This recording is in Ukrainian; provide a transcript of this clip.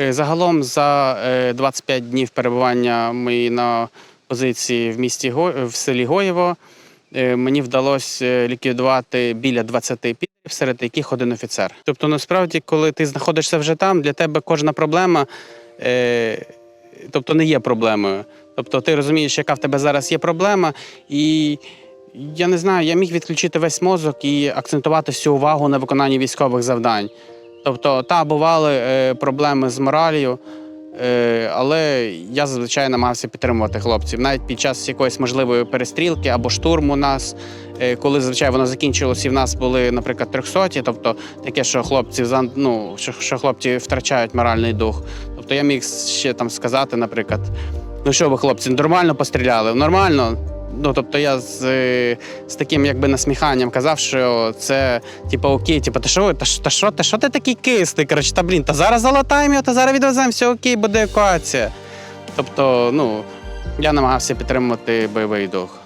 Е, Загалом за е, 25 днів перебування ми на позиції в місті Го- в селі Гоєво. е, Мені вдалося е, ліквідувати біля 20 підерів, серед яких один офіцер. Тобто, насправді, коли ти знаходишся вже там, для тебе кожна проблема, е, тобто не є проблемою. Тобто, ти розумієш, яка в тебе зараз є проблема, і я не знаю, я міг відключити весь мозок і акцентувати всю увагу на виконанні військових завдань. Тобто, та бували е, проблеми з моралью, е, але я зазвичай намагався підтримувати хлопців. Навіть під час якоїсь можливої перестрілки або штурму нас, е, коли зазвичай воно закінчилось, і в нас були, наприклад, трьохсоті, тобто таке, що хлопці ну, що хлопці втрачають моральний дух. Тобто я міг ще там сказати, наприклад, ну що ви, хлопці, нормально постріляли? Нормально. Ну, тобто я з, е, з таким якби насміханням казав, що це типу окей, типу, та що, та, що- та що, та що ти такий кислий? Коротше, та блін, та зараз залатаємо його, та зараз відвеземо, все окей, буде евакуація. Тобто, ну, я намагався підтримувати бойовий дух.